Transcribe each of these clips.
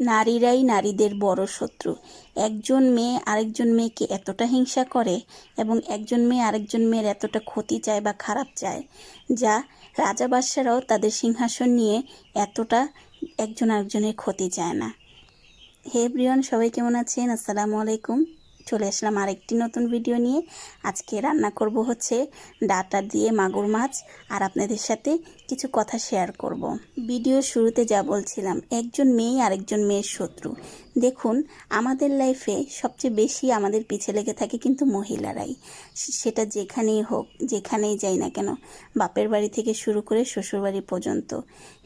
নারীরাই নারীদের বড় শত্রু। একজন মেয়ে আরেকজন মেয়েকে এতটা হিংসা করে এবং একজন মেয়ে আরেকজন মেয়ের এতটা ক্ষতি চায় বা খারাপ চায়, যা রাজা বাদশারাও তাদের সিংহাসন নিয়ে এতটা একজন আরেকজনের ক্ষতি চায় না। হে ব্রিয়ন সবাই কেমন আছেন? আসসালামু আলাইকুম। চলে আসলাম আরেকটি নতুন ভিডিও নিয়ে আজকে রান্না করব হচ্ছে ডাটা দিয়ে মাগুর মাছ আর আপনাদের সাথে কিছু কথা শেয়ার করব। ভিডিও শুরুতে যা বলছিলাম, একজন মেয়ে আরেকজন মেয়ের শত্রু দেখুন, আমাদের লাইফে সবচেয়ে বেশি আমাদের পিছে লেগে থাকে কিন্তু মহিলারাই। সেটা যেখানেই হোক, যেখানেই যাই না কেন, বাপের বাড়ি থেকে শুরু করে শ্বশুরবাড়ি পর্যন্ত।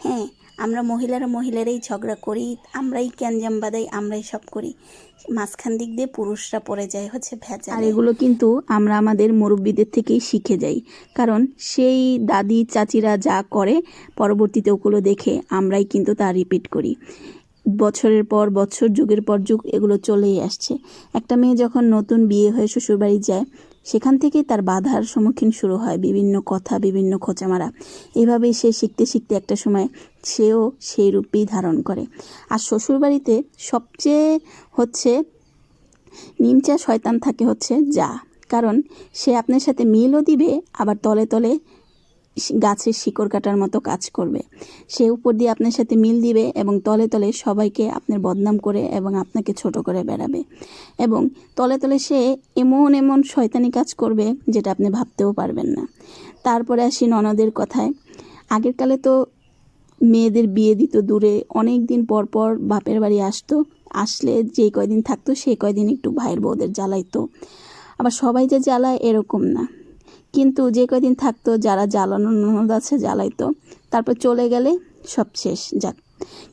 হ্যাঁ আমরা মহিলারা মহিলারাই ঝগড়া করি, আমরাই ক্যানজাম বাদাই আমরাই সব করি। মাঝখান দিক দিয়ে পুরুষরা পড়ে যায়, হচ্ছে ভেজা আর এগুলো কিন্তু আমরা আমাদের মুরব্বীদের থেকেই শিখে যাই। কারণ সেই দাদি, চাচিরা যা করে, পরবর্তীতে ওগুলো দেখে আমরাই কিন্তু তা রিপিট করি। বছরের পর বছর, যুগের পর যুগ এগুলো চলেই আসছে। একটা মেয়ে যখন নতুন বিয়ে হয়ে শ্বশুরবাড়ি যায়, সেখান থেকেই তার বাধার সম্মুখীন শুরু হয় বিভিন্ন কথা, বিভিন্ন খোঁচামারা। এভাবেই সে শিখতে শিখতে একটা সময় সেও সেই রূপেই ধারণ করে। আর শ্বশুরবাড়িতে সবচেয়ে হচ্ছে নিমচা শয়তান থাকে হচ্ছে যা। কারণ সে আপনার সাথে মিলও দিবে, আবার তলে তলে গাছের শিকড় কাটার মতো কাজ করবে। সে উপর দিয়ে আপনার সাথে মিল দিবে এবং তলে তলে সবাইকে আপনার বদনাম করে এবং আপনাকে ছোট করে বেড়াবে। এবং তলে তলে সে এমন এমন শয়তানি কাজ করবে যেটা আপনি ভাবতেও পারবেন না। তারপরে আসি ননদের কথায়। আগের কালে তো মেয়েদের বিয়ে দিত দূরে, অনেক দিন পর পর বাপের বাড়ি আসতো। আসলে যে কয়দিন থাকতো সেই কয়দিন একটু ভাইয়ের বউদের জ্বালাইতো। আবার সবাই যে জ্বালায় এরকম না। কিন্তু যে কয়দিন থাকতো, যারা জ্বালানো ননদ আছে জ্বালাইতো। তারপর চলে গেলে সব শেষ, যাক।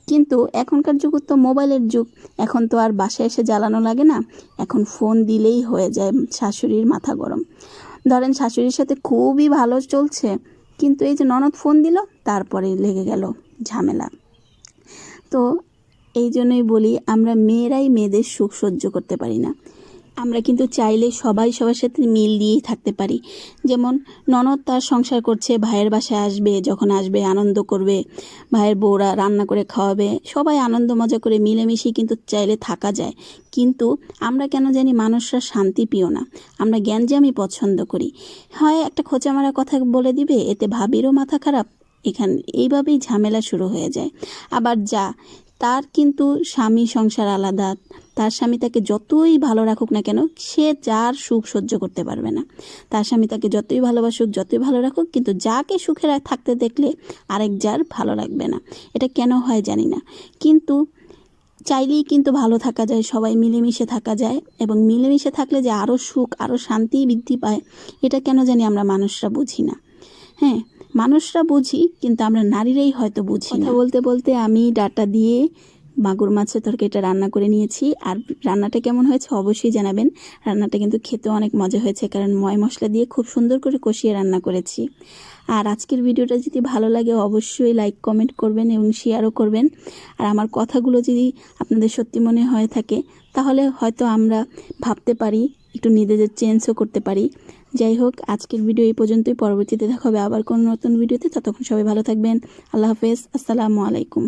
কিন্তু এখনকার যুগ তো মোবাইলের যুগ। এখন তো আর বাসায় এসে জ্বালানো লাগে না। এখন ফোন দিলেই হয়ে যায় শাশুড়ির মাথা গরম। ধরেন শাশুড়ির সাথে খুবই ভালো চলছে, কিন্তু এই যে ননদ ফোন দিল, তারপরে লেগে গেল ঝামেলা। তো এই জন্যই বলি, আমরা মেয়েরাই মেয়েদের সুখ সহ্য করতে পারি না। আমরা কিন্তু চাইলে সবাই সবার সাথে মিল দিয়েই থাকতে পারি। যেমন ননদ তার সংসার করছে, ভাইয়ের বাসায় আসবে, যখন আসবে আনন্দ করবে, ভাইয়ের বউরা রান্না করে খাওয়াবে, সবাই আনন্দ মজা করে মিলেমিশে কিন্তু চাইলে থাকা যায়। কিন্তু আমরা কেন জানি মানুষরা শান্তি পিও না, আমরা জ্ঞানজামই পছন্দ করি। হয় একটা খোঁচামারা কথা বলে দিবে, এতে ভাবিরও মাথা খারাপ, এখান, এইভাবেই ঝামেলা শুরু হয়ে যায়। আবার যা তার কিন্তু স্বামী সংসার আলাদা। তার স্বামী তাকে যতই ভালো রাখুক না কেন, সে যার সুখ সহ্য করতে পারবে না। তার স্বামী তাকে যতই ভালোবাসুক, যতই ভালো রাখুক, কিন্তু যাকে সুখে থাকতে দেখলে আরেক যার ভালো লাগবে না। এটা কেন হয় জানি না। কিন্তু চাইলেই কিন্তু ভালো থাকা যায়, সবাই মিলেমিশে থাকা যায় এবং মিলেমিশে থাকলে যে আরও সুখ আরও শান্তি বৃদ্ধি পায়, এটা কেন জানি আমরা মানুষরা বুঝি না। হ্যাঁ মানুষরা বুঝি কিন্তু আমরা নারীরাই হয়তো বুঝি কথা বলতে বলতে আমি ডাটা দিয়ে মাগুর মাছের তরকারিটা রান্না করে নিয়েছি। আর রান্নাটা কেমন হয়েছে অবশ্যই জানাবেন। রান্নাটা কিন্তু খেতে অনেক মজা হয়েছে কারণ ময় মশলা দিয়ে খুব সুন্দর করে কষিয়ে রান্না করেছি। আর আজকের ভিডিওটা যদি ভালো লাগে অবশ্যই লাইক কমেন্ট করবেন এবং শেয়ারও করবেন। আর আমার কথাগুলো যদি আপনাদের সত্যি মনে হয়ে থাকে তাহলে হয়তো আমরা ভাবতে পারি একটু নিজেদের চেঞ্জও করতে পারি। যাই হোক, আজকের ভিডিও এই পর্যন্তই। পরবর্তীতে দেখা হবে আবার কোনো নতুন ভিডিওতে ততক্ষণ সবাই ভালো থাকবেন। আল্লাহ হাফেজ। আসসালামু আলাইকুম।